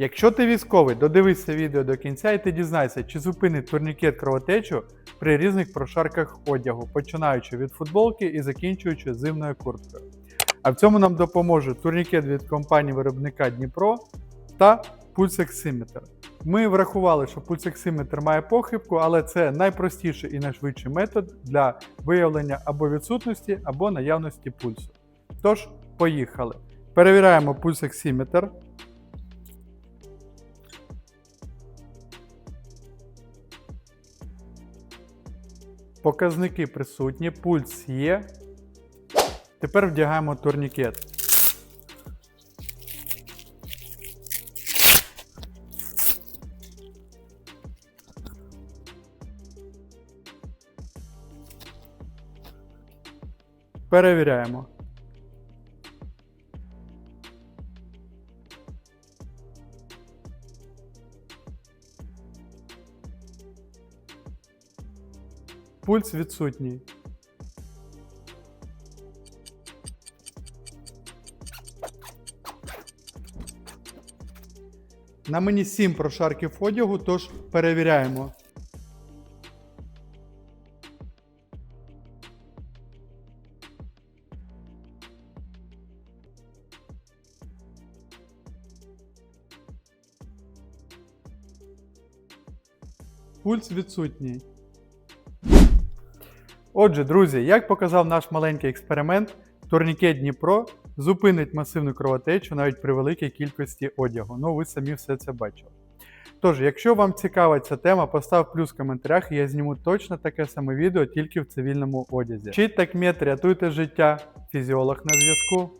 Якщо ти військовий, додивися відео до кінця і ти дізнайся, чи зупинить турнікет кровотечу при різних прошарках одягу, починаючи від футболки і закінчуючи зимною курткою. А в цьому нам допоможе турнікет від компанії виробника Дніпро та пульсексиметр. Ми врахували, що пульсексиметр має похибку, але це найпростіший і найшвидший метод для виявлення або відсутності, або наявності пульсу. Тож, поїхали. Перевіряємо пульсексиметр. Показники присутні, пульс є. Тепер вдягаємо турнікет. Перевіряємо. Пульс відсутній. На мені 7 прошарків одягу, тож перевіряємо. Пульс відсутній. Отже, друзі, як показав наш маленький експеримент, турнікет Дніпро зупинить масивну кровотечу навіть при великій кількості одягу. Ну, ви самі все це бачили. Тож, якщо вам цікава ця тема, постав плюс в коментарях, і я зніму точно таке саме відео тільки в цивільному одязі. Вчіть такмет, рятуйте життя, фізіолог на зв'язку.